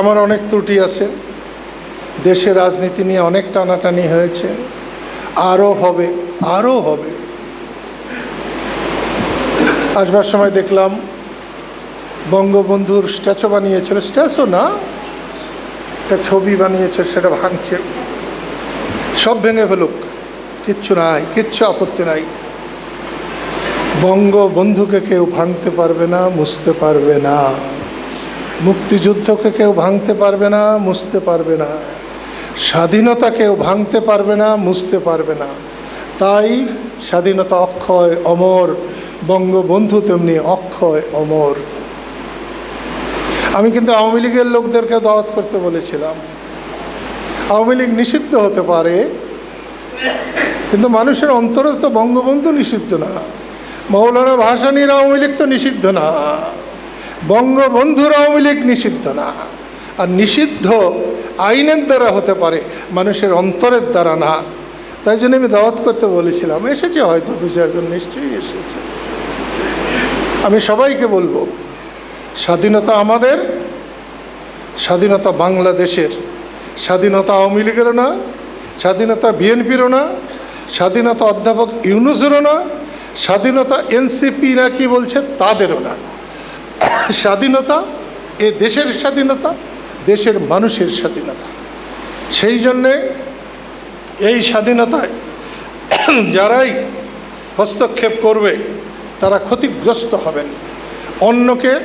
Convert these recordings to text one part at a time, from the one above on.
আমার অনেক ত্রুটি আছে। দেশের রাজনীতি নিয়ে অনেক টানাটানি হয়েছে। আরও হবে আরও হবে। আসবার সময় দেখলাম বঙ্গবন্ধুর স্ট্যাচু বানিয়েছিল। স্ট্যাচু না, একটা ছবি বানিয়েছে, সেটা ভাঙছে। সব ভেঙে ফেলুক, কিচ্ছু নাই, কিচ্ছু আপত্তি নাই। বঙ্গবন্ধুকে কেউ ভাঙতে পারবে না, মুছতে পারবে না। মুক্তিযুদ্ধকে কেউ ভাঙতে পারবে না, মুছতে পারবে না। স্বাধীনতা কেউ ভাঙতে পারবে না, মুছতে পারবে না। তাই স্বাধীনতা অক্ষয় অমর, বঙ্গবন্ধু তেমনি অক্ষয় অমর। আমি কিন্তু আওয়ামী লীগের লোকদেরকে দাওয়াত করতে বলেছিলাম। আওয়ামী লীগ নিষিদ্ধ হতে পারে, কিন্তু মানুষের অন্তরে তো বঙ্গবন্ধু নিষিদ্ধ না। মৌলানা ভাসানির আওয়ামী লীগ তো নিষিদ্ধ না। বঙ্গবন্ধুর আওয়ামী লীগ নিষিদ্ধ না। আর নিষিদ্ধ আইনের দ্বারা হতে পারে, মানুষের অন্তরের দ্বারা না। তাই জন্য আমি দাওয়াত করতে বলেছিলাম, এসেছে হয়তো দু চারজন নিশ্চয়ই এসেছে। আমি সবাইকে বলব, স্বাধীনতা আমাদের, স্বাধীনতা বাংলাদেশের। স্বাধীনতা আওয়ামী লীগেরও না, স্বাধীনতা বিএনপিরও না, স্বাধীনতা অধ্যাপক ইউনুসেরও না, স্বাধীনতা এনসিপি না কি বলছে তাদেরও না। স্বাধীনতা, এ দেশের স্বাধীনতা, দেশের মানুষের স্বাধীনতা। সেই জন্যে এই স্বাধীনতায় যারাই হস্তক্ষেপ করবে, তারা ক্ষতিগ্রস্ত হবেন। অন্যকে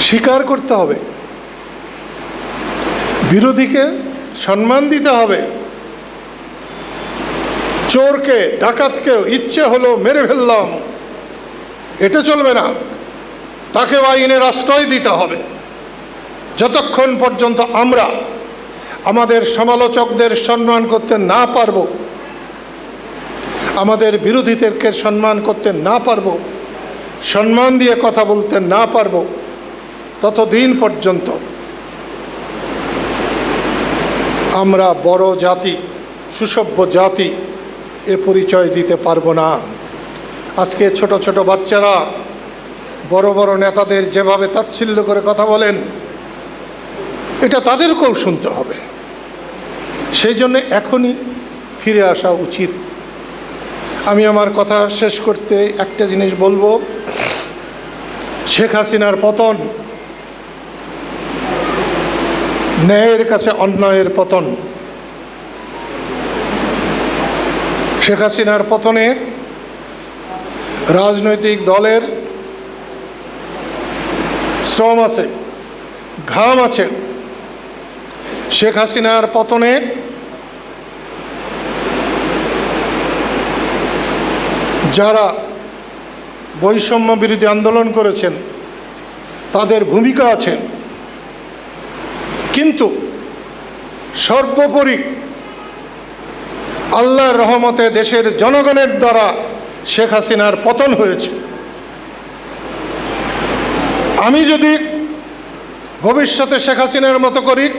স্বীকার করতে হবে। বিরোধীকে সম্মান দিতে হবে। চোরকে, ডাকাতকেও ইচ্ছে হলো মেরে ফেললাম। এটা চলবে না। তাকে আইনের আশ্রয় দিতে হবে। যতক্ষণ পর্যন্ত আমরা আমাদের সমালোচকদের সম্মান করতে না পারব, আমাদের বিরোধীদেরকে সম্মান করতে না পারব, সম্মান দিয়ে কথা বলতে না পারব, ততদিন পর্যন্ত আমরা বড় জাতি, সুসভ্য জাতি এ পরিচয় দিতে পারব না। আজকে ছোট ছোট বাচ্চারা, বড় বড় নেতাদের যেভাবে তাচ্ছিল্য করে কথা বলেন, এটা তাদেরকেও শুনতে হবে। সেই জন্য এখনই ফিরে আসা উচিত। আমি আমার কথা শেষ করতে একটা জিনিস বলব। শেখ হাসিনার পতন, ন্যায়ের কাছে অন্যায়ের পতন। শেখ হাসিনার পতনে রাজনৈতিক দলের শ্রম আছে, ঘাম আছে। শেখ হাসিনার পতনে যারা বৈষম্য বিরোধী আন্দোলন করেছেন, তাদের ভূমিকা আছে। কিন্তু সর্বোপরি আল্লাহর রহমতে দেশের জনগণের দ্বারা শেখ হাসিনার পতন হয়েছে। আমি যদি ভবিষ্যতে শেখ হাসিনার মতো করি,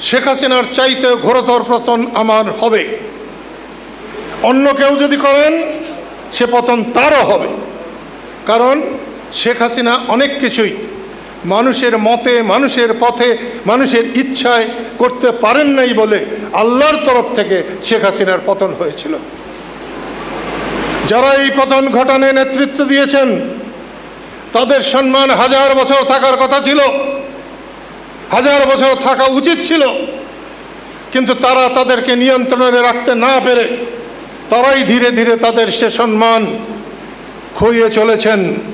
শেখ হাসিনার চাইতে ঘোরতর পতন আমার হবে। অন্য কেউ যদি করেন, সে পতন তারও হবে। কারণ শেখ হাসিনা অনেক কিছুই মানুষের মতে, মানুষের পথে, মানুষের ইচ্ছায় করতে পারেন নাই বলে আল্লাহর তরফ থেকে শেখ হাসিনার পতন হয়েছিল। যারা এই পতন ঘটানে নেতৃত্ব দিয়েছেন, তাদের সম্মান হাজার বছর থাকার কথা ছিল, হাজার বছর থাকা উচিত ছিল, কিন্তু তারা তাদেরকে নিয়ন্ত্রণে রাখতে না পেরে, তারাই ধীরে ধীরে তাদের সে সম্মান খুইয়ে চলেছেন।